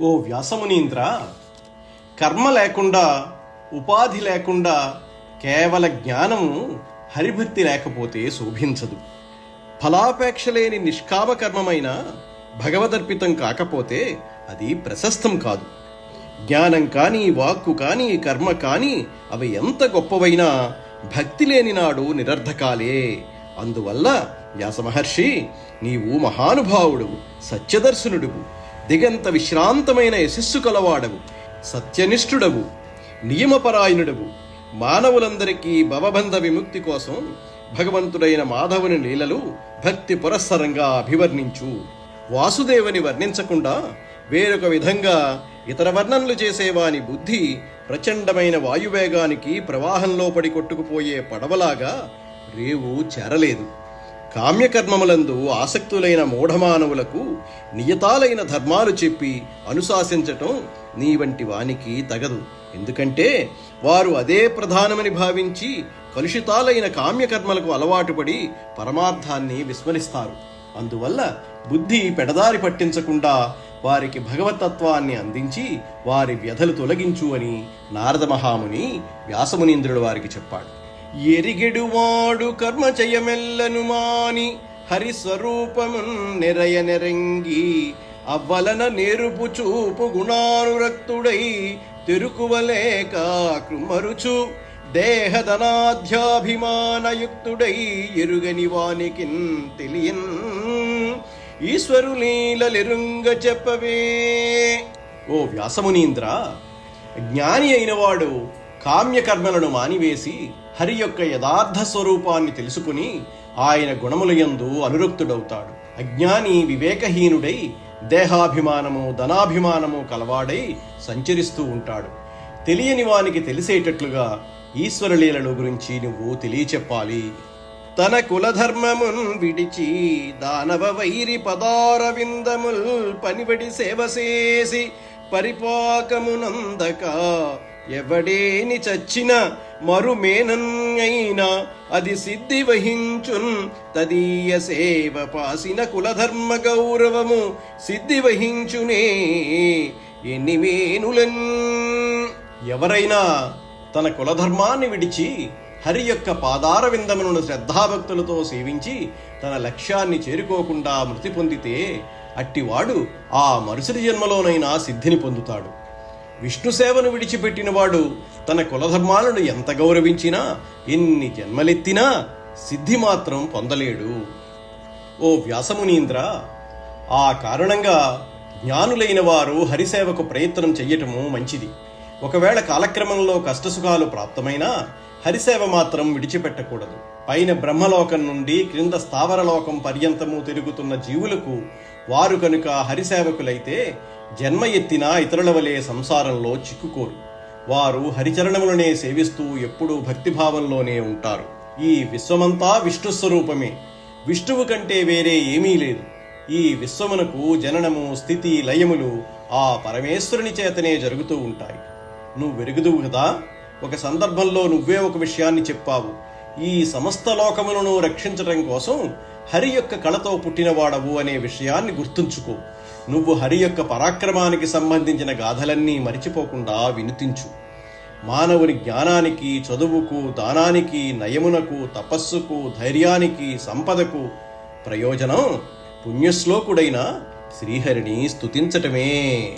ఓ వ్యాసమునీంద్ర కర్మ లేకుండా ఉపాధి లేకుండా కేవల జ్ఞానము హరిభక్తి లేకపోతే శోభించదు. ఫలాపేక్ష లేని నిష్కామకర్మమైన భగవదర్పితం కాకపోతే అది ప్రశస్తం కాదు. జ్ఞానం కానీ వాక్కు కానీ కర్మ కానీ అవి ఎంత గొప్పవైనా భక్తి లేని నాడు నిరర్ధకాలే. అందువల్ల వ్యాసమహర్షి నీవు మహానుభావుడు సత్యదర్శనుడువు. దిగంత విశ్రాంతమైన యశస్సు కలవాడవు సత్యనిష్ఠుడవు నియమపరాయణుడవు. మానవులందరికీ భవబంధ విముక్తి కోసం భగవంతుడైన మాధవుని లీలలు భక్తి పురస్సరంగా అభివర్ణించు. వాసుదేవుని వర్ణించకుండా వేరొక విధంగా ఇతర వర్ణనలు చేసేవాని బుద్ధి ప్రచండమైన వాయువేగానికి ప్రవాహంలో పడి కొట్టుకుపోయే పడవలాగా రేవు చేరలేదు. కామ్యకర్మములందు ఆసక్తులైన మూఢమానవులకు నియతాలైన ధర్మాలు చెప్పి అనుశాసించటం నీ వంటి వానికి తగదు. ఎందుకంటే వారు అదే ప్రధానమని భావించి కలుషితాలైన కామ్యకర్మలకు అలవాటుపడి పరమార్థాన్ని విస్మరిస్తారు. అందువల్ల బుద్ధి పెడదారి పట్టించకుండా వారికి భగవతత్వాన్ని అందించి వారి వ్యధలు తొలగించు అని నారద మహాముని వ్యాసమునీంద్రుడు వారికి చెప్పాడు. ఎరిగెడువాడు కర్మ చేయమెల్లను మాని హరిస్వరూపమున్ నెరయ నెరంగి అవ్వలన నేరుపు చూపు గుణానురక్తుడై తెరుకువలేక కృమరుచు దేహధనాధ్యాభిమానయుక్తుడై ఎరుగని వానికిన్ తెలియన్ ఈశ్వరులీలెరుంగ చెప్పవే. ఓ వ్యాసమునీంద్ర జ్ఞాని అయినవాడు కామ్యకర్మలను మానివేసి హరి యొక్క యథార్థ స్వరూపాన్ని తెలుసుకుని ఆయన గుణములయందు అనురక్తుడవుతాడు. అజ్ఞాని వివేకహీనుడై దేహాభిమానము ధనాభిమానము కలవాడై సంచరిస్తూ ఉంటాడు. తెలియని వానికి తెలిసేటట్లుగా ఈశ్వరలీలల గురించి నువ్వు తెలియచెప్పాలి. తన కులధర్మమున్ విడిచి దానవ వైరి పదారవిందముల్ పనిబడి సేవసేసి పరిపాకమునందక ఎవడేని చచ్చిన మరుమేనన్నైనా అయినా అది సిద్ధి వహించున్ తదీయ సేవ పాసిన కులధర్మ గౌరవము సిద్ధి వహించునే ఎన్ని మేనులన్. ఎవరైనా తన కులధర్మాన్ని విడిచి హరి యొక్క పాదార విందములను శ్రద్ధాభక్తులతో సేవించి తన లక్ష్యాన్ని చేరుకోకుండా మృతి పొందితే అట్టివాడు ఆ మరుసటి జన్మలోనైనా సిద్ధిని పొందుతాడు. విష్ణు సేవను విడిచిపెట్టినవాడు తన కులధర్మాలను ఎంత గౌరవించినా ఎన్ని జన్మలెత్తినా సిద్ధి మాత్రం పొందలేడు. ఓ వ్యాసమునీంద్ర ఆ కారణంగా జ్ఞానులైన వారు హరిసేవకు ప్రయత్నం చెయ్యటము మంచిది. ఒకవేళ కాలక్రమంలో కష్టసుఖాలు ప్రాప్తమైనా హరిసేవ మాత్రం విడిచిపెట్టకూడదు. పైన బ్రహ్మలోకం నుండి క్రింద స్థావరలోకం పర్యంతము తిరుగుతున్న జీవులకు వారు కనుక హరిసేవకులైతే జన్మ ఎత్తిన ఇతరుల వలె సంసారంలో చిక్కుకోరు. వారు హరిచరణములనే సేవిస్తూ ఎప్పుడూ భక్తిభావంలోనే ఉంటారు. ఈ విశ్వమంతా విష్ణు స్వరూపమే విష్ణువు కంటే వేరే ఏమీ లేదు. ఈ విశ్వమునకు జననము స్థితి లయములు ఆ పరమేశ్వరుని చేతనే జరుగుతూ ఉంటాయి. నువ్వు వెరుగుదువు కదా? ఒక సందర్భంలో నువ్వే ఒక విషయాన్ని చెప్పావు. ఈ సమస్త లోకములను రక్షించడం కోసం హరి యొక్క కళతో పుట్టినవాడవు అనే విషయాన్ని గుర్తుంచుకో. నువ్వు హరి యొక్క పరాక్రమానికి సంబంధించిన గాథలన్నీ మరిచిపోకుండా వినుతించు. మానవుని జ్ఞానానికి చదువుకు దానానికి నయమునకు తపస్సుకు ధైర్యానికి సంపదకు ప్రయోజనం పుణ్యశ్లోకుడైన శ్రీహరిని స్తుతించటమే.